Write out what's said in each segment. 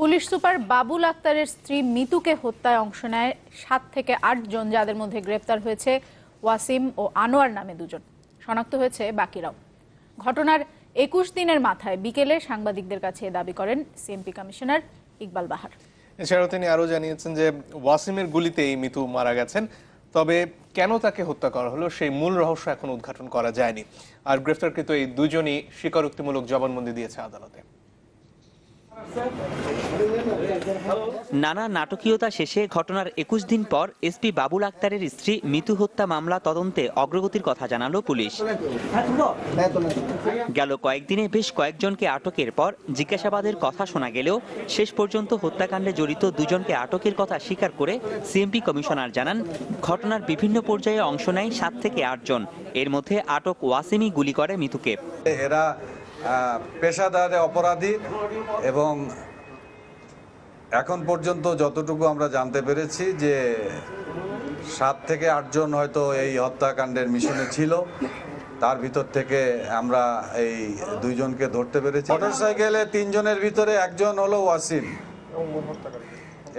Police super Babul আক্তারের স্ত্রী মিতুকে হত্যায় অংশ নেয় সাত থেকে আট জন, যাদের মধ্যে গ্রেপ্তার হয়েছে ওয়াসিম ও আনোয়ার নামে দুজন। শনাক্ত হয়েছে বাকিরাও। ঘটনার একুশ দিনের মাথায় বিকেলে সাংবাদিকদের কাছে দাবি করেন সিএমপি কমিশনার ইকবাল বাহার। এছাড়াও তিনি আরও জানিয়েছেন যে ওয়াসিমের গুলিতেই মিতু মারা গেছেন, তবে কেন তাকে হত্যা করা হলো সেই মূল রহস্য এখন উদ্ঘাটন করা যায়নি। আর গ্রেফতারকৃত এই দুজনই স্বীকারোক্তিমূলক জবানবন্দি দিয়েছে আদালতে। নানা নাটকীয়তা শেষে ঘটনার একুশ দিন পর এসপি বাবুল আক্তারের স্ত্রী মিতু হত্যা মামলা তদন্তে অগ্রগতির কথা জানালো পুলিশ। গেল কয়েকদিনে বেশ কয়েকজনকে আটকের পর জিজ্ঞাসাবাদের কথা শোনা গেলেও শেষ পর্যন্ত হত্যাকাণ্ডে জড়িত দুজনকে আটকের কথা স্বীকার করে সিএমপি কমিশনার জানান, ঘটনার বিভিন্ন পর্যায়ে অংশ নেয় সাত থেকে আটজন এর মধ্যে আটক ওয়াসিমি গুলি করে মিতুকে। এরা পেশাদার অপরাধী এবং এখন পর্যন্ত যতটুকু আমরা জানতে পেরেছি যে সাত থেকে আটজন হয়তো এই হত্যাকাণ্ডের মিশনে ছিল। তার ভিতর থেকে আমরা এই দুইজনকে ধরতে পেরেছি। মোটরসাইকেলে তিনজনের ভিতরে একজন হলো ওয়াসিম।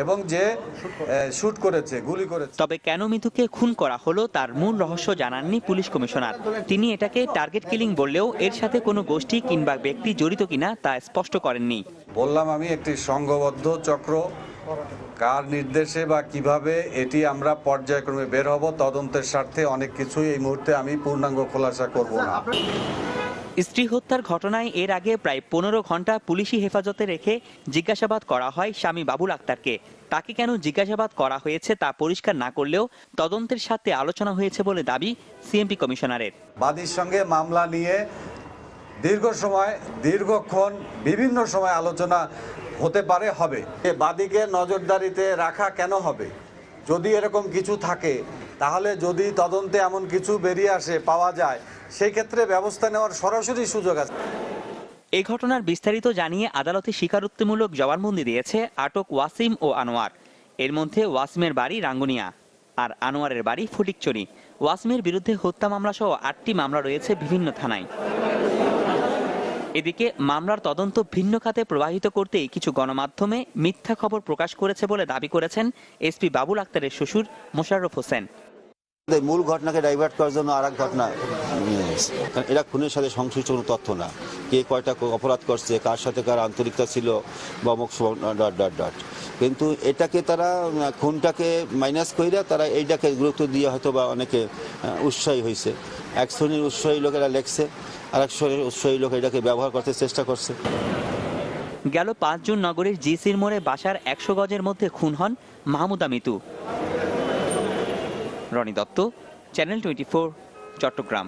এবং যে শুট করেছে গুলি করেছে। তবে কেন মিতুকে খুন করা হলো তার মূল রহস্য জানাননি পুলিশ কমিশনার। তিনি এটাকে টার্গেট কিলিং বললেও এর সাথে কোনো গোষ্ঠী কিংবা ব্যক্তি জড়িত কিনা তা স্পষ্ট করেননি। বললাম আমি একটি সংঘবদ্ধ চক্র। কার নির্দেশে বা কীভাবে এটি আমরা পর্যায়ক্রমে বের হব তদন্তের স্বার্থে অনেক কিছুই এই মুহূর্তে আমি পূর্ণাঙ্গ খোলাসা করব না। স্ত্রী হত্যার ঘটনায় এর আগে প্রায় পনেরো ঘণ্টা পুলিশি হেফাজতে রেখে জিজ্ঞাসাবাদ করা হয় স্বামী বাবুল আক্তারকে। তাকে কেন জিজ্ঞাসাবাদ করা হয়েছে তা পরিষ্কার না করলেও তদন্তের সাথে আলোচনা হয়েছে বলে দাবি সিএমপি কমিশনারের। বাদীর সঙ্গে মামলা নিয়ে দীর্ঘ সময়, দীর্ঘক্ষণ, বিভিন্ন সময় আলোচনা হতে পারে, হবে। বাদীকে নজরদারিতে রাখা কেন হবে? যদি এরকম কিছু থাকে, তাহলে যদি তদন্তে এমন কিছু বেরিয়ে আসে, পাওয়া যায় সেই ক্ষেত্রে ব্যবস্থা নেওয়ার সরাসরি সুযোগ আছে। এই ঘটনার বিস্তারিত জানিয়ে আদালতে স্বীকারোক্তিমূলক জবানবন্দি দিয়েছে আটক ওয়াসিম ও আনোয়ার। এর মধ্যে ওয়াসিমের বাড়ি রাঙ্গুনিয়া আর আনোয়ারের বাড়ি ফটিকচুরি। ওয়াসিমের বিরুদ্ধে হত্যা মামলা সহ আটটি মামলা রয়েছে বিভিন্ন থানায়। এদিকে মামলার তদন্ত ভিন্ন খাতে প্রবাহিত করতেই কিছু গণমাধ্যমে মিথ্যা খবর প্রকাশ করেছে বলে দাবি করেছেন এসপি বাবুল আক্তারের শ্বশুর মোশাররফ হোসেন। মূল ঘটনাকে ডাইভার্ট করার জন্য আর এক ঘটনা। কারণ এরা খুনের সাথে সংশ্লিষ্ট কোনো তথ্য না। কে কয়টা অপরাধ করছে, কার সাথে কার আন্তরিকতা ছিল, বা অমুক ডট ডট ডট কিন্তু এটাকে তারা খুনটাকে মাইনাস কইরা তারা এইটাকে গুরুত্ব দিয়ে হয়তো বা অনেকে উৎসাহী হয়েছে এক শ্রেণির উৎসাহী লোকেরা লেখছে আর এক শ্রেণির উৎসাহী লোক এটাকে ব্যবহার করতে চেষ্টা করছে। গেল পাঁচ নগরীর জিসির মোড়ে বাসার একশো গজের মধ্যে খুন হন Mahmuda Mitu. Roni Dutta, channel twenty four, Chattogram.